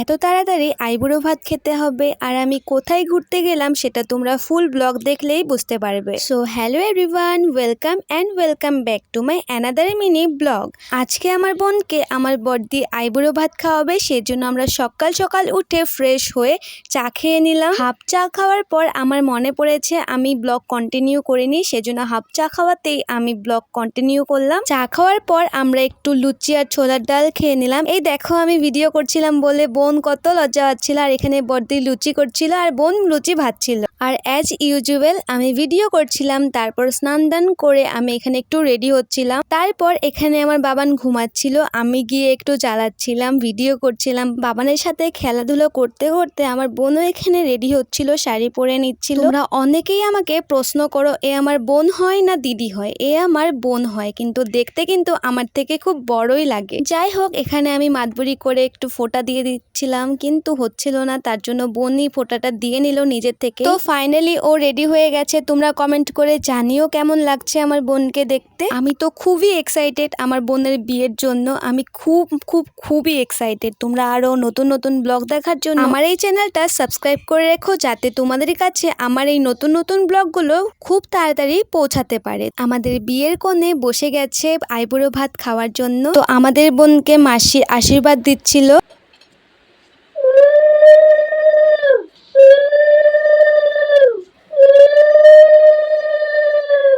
এত তাড়াতাড়ি আইবুড়ো ভাত খেতে হবে আর আমি কোথায় ঘুরতে গেলাম সেটা তোমরা ফুল ব্লগ দেখলেই বুঝতে পারবে। So hello everyone welcome and welcome back to my another mini vlog আজকে আমার বোনকে আমার বর্দি আইবুড়ো ভাত খাওয়াবে, সেজন্য আমরা সকাল সকাল উঠে ফ্রেশ হয়ে চা খেয়ে নিলাম। হাফ চা খাওয়ার পর আমার মনে পড়েছে আমি ব্লগ কন্টিনিউ করিনি, সেজন্য হাফ চা খাওয়াতেই আমি ব্লগ কন্টিনিউ করলাম। চা খাওয়ার পর আমরা একটু লুচি আর ছোলার ডাল খেয়ে নিলাম। এই দেখো আমি ভিডিও করছিলাম বলে বোন কত লজ্জা পাচ্ছিল, আর এখানে বর্দি লুচি করছিল, আর বোন লুচি ভাজছিল। আর অ্যাজ ইউজুয়াল আমি ভিডিও করছিলাম, তারপর স্নান দান করে আমি এখানে একটু রেডি হচ্ছিলাম। তারপর এখানে আমার বাবান ঘুমাচ্ছিল, আমি গিয়ে একটু জ্বালাচ্ছিলাম ভিডিও করছিলাম। বাবানের সাথে খেলাধুলো করতে করতে আমার বোনও এখানে রেডি হচ্ছিল, শাড়ি পরে নিচ্ছিল। তোমরা অনেকেই আমাকে প্রশ্ন করো, এ আমার বোন হয় না দিদি হয়? এ আমার বোন হয়। কিন্তু দেখতে কিন্তু আমার থেকে খুব বড়ই লাগে। যাই হোক, এখানে আমি মাতবুরি করে একটু ফোঁটা দিয়ে দিচ্ছিলাম কিন্তু হচ্ছিল না তার জন্য বোনই ফোঁটাটা দিয়ে নিল নিজের থেকে। তো ফাইনালি ও রেডি হয়ে গেছে তোমরা কমেন্ট করে জানিও কেমন লাগছে আমার বোনকে দেখতে। আমি তো খুবই এক্সাইটেড আমার বোনের বিয়ের জন্য আমি খুব খুব খুবই এক্সাইটেড তোমরা আরও নতুন নতুন ব্লগ দেখার জন্য আমার এই চ্যানেলটা সাবস্ক্রাইব করে রেখো যাতে তোমাদের কাছে আমার এই নতুন নতুন ব্লগগুলো খুব তাড়াতাড়ি পৌঁছাতে পারে। আমাদের বিয়ের কোণে বসে গেছে আইবুড়ো ভাত খাওয়ার জন্য। তো আমাদের বোনকে মাসি আশীর্বাদ দিচ্ছিল।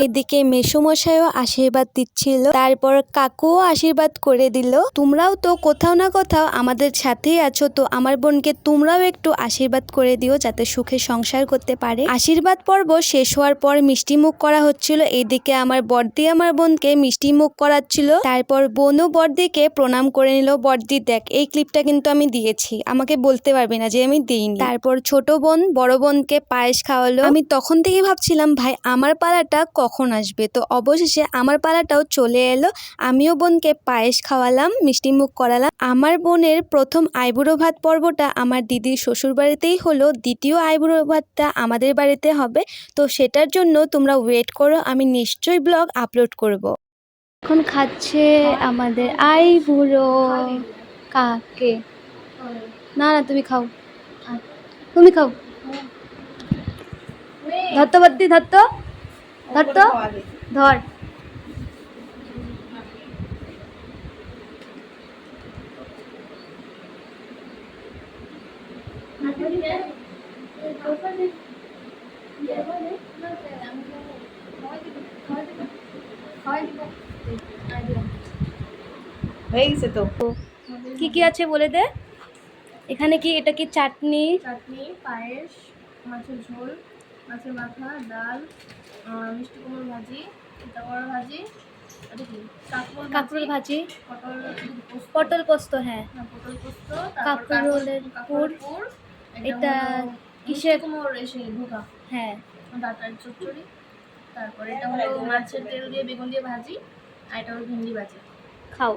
এদিকে মেসুমশাইও আশীর্বাদ দিচ্ছিল। তারপর কাকুও আশীর্বাদ করে দিল। তোমরাও তো কোথাও না কোথাও আমাদের সাথেই আছো, তো আমার বোনকে তোমরাও একটু আশীর্বাদ করে দিও যাতে সুখে সংসার করতে পারে। আশীর্বাদ পর্ব শেষ হওয়ার পর মিষ্টি মুখ করা হচ্ছিল। এদিকে আমার বর্দি আমার বোনকে মিষ্টি মুখ করাচ্ছিল। তারপর বোনও বর্দিকে প্রণাম করে নিল। বর্দি, দেখ, এই ক্লিপটা কিন্তু আমি দিয়েছি। আমাকে বলতে পারবে না যে আমি দিইনি। তারপর ছোট বোন, বড় বোনকে পায়েস খাওয়ালো। আমি তখন থেকে ভাবছিলাম, ভাই, আমার পালাটা কখন আসবে? তো অবশেষে আমার পালাটাও চলে এলো। আমিও বোনকে পায়েস খাওয়ালাম, মিষ্টি মুখ করালাম। আমার বোনের প্রথম আইবুড়ো ভাত পর্বটা আমার দিদির শ্বশুর বাড়িতেই হলো। দ্বিতীয় আইবুড়ো ভাতটা আমাদের বাড়িতে হবে। তো সেটার জন্য তোমরা ওয়েট করো, আমি নিশ্চয়ই ব্লগ আপলোড করব। এখন খাচ্ছে আমাদের আইবুড়ো। কাকে? না না তুমি খাও। তুমি খাও। ধত্ত বদ্দি ধত্ত ধত্ত ধর। হয়ে গেছে তো। কি কি আছে বলে দে। এখানে কি এটা কি চাটনি? চাটনি পায়েস মাছের ঝোল। মাছের মাথা ডাল মিষ্টি কুমড়োর ভাজি তাওয়ার ভাজি কাঁকরোল কাঁকরোল ভাজি। পটল পোস্ত, হ্যাঁ। হ্যাঁ, পটল পোস্ত কাঁকরোলের পুর। পুর এটা কিসের? কিসের- কুমড়োর এসে ধোকা হ্যাঁ। ডাটার চচ্চড়ি। তারপরে এটা হলো মাছের তেল দিয়ে বেগুন দিয়ে ভাজি আর এটা হলো ভেন্ডি ভাজি। খাও।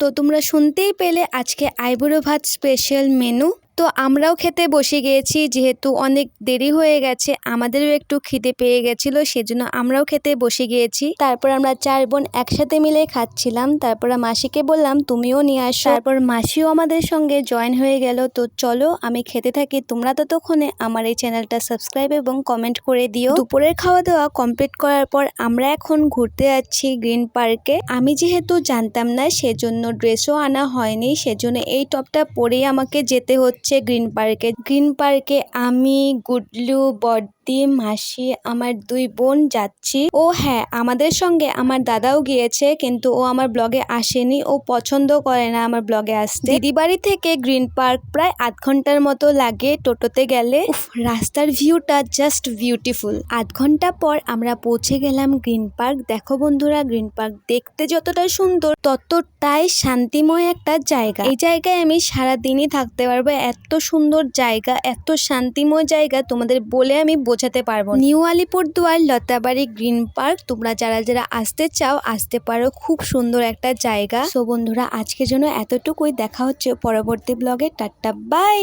তো তোমরা শুনতেই পেলে আজকে আইবুড়ো ভাত স্পেশাল মেনু তো আমরাও খেতে বসে গিয়েছি, যেহেতু অনেক দেরি হয়ে গেছে, আমাদেরও একটু খিদে পেয়ে গেছিল, সেজন্য আমরাও খেতে বসে গিয়েছি। তারপর আমরা চার বোন একসাথে মিলে খাচ্ছিলাম, তারপর মাসিকে বললাম, তুমিও নিয়ে আসো। তারপর মাসিও আমাদের সঙ্গে জয়েন হয়ে গেল, তো চলো আমি খেতে থাকি, তোমরা ততক্ষণে আমার এই চ্যানেলটা সাবস্ক্রাইব এবং কমেন্ট করে দিও। দুপুরের খাওয়া দাওয়া কমপ্লিট করার পর আমরা এখন ঘুরতে যাচ্ছি গ্রিন পার্কে। আমি যেহেতু জানতাম না, সেজন্য ড্রেসও আনা হয়নি, সেজন্য এই টপটা পরেই আমাকে যেতে হচ্ছে। গ্রিন পার্কে। গ্রিন পার্কে আমি গুডলু বর্দি মাসি আমার দুই বোন যাচ্ছি। ও হ্যাঁ আমাদের সঙ্গে আমার দাদাও গিয়েছে, কিন্তু ও আমার ব্লগে আসেনি। ও পছন্দ করে না আমার ব্লগে আসতে। দিদি বাড়ি থেকে গ্রিন পার্ক প্রায় আধ ঘণ্টার মতো লাগে টোটোতে গেলে। রাস্তার ভিউটা জাস্ট বিউটিফুল। আধ ঘণ্টা পর আমরা পৌঁছে গেলাম গ্রিন পার্ক। দেখো বন্ধুরা, গ্রিন পার্ক দেখতে যতটা সুন্দর, ততটাই শান্তিময় একটা জায়গা। এই জায়গায় আমি সারাদিনই থাকতে পারব। এত সুন্দর জায়গা, এত শান্তিময় জায়গা, তোমাদের বলে আমি বোঝাতে পারব। New Alipurduar Latabari green park, তোমরা যারা যারা আসতে চাও, আসতে পারো। খুব সুন্দর একটা জায়গা। সো বন্ধুরা, আজকের জন্য এতটুকুই। দেখা হচ্ছে পরবর্তী ব্লগে। Tata, bye!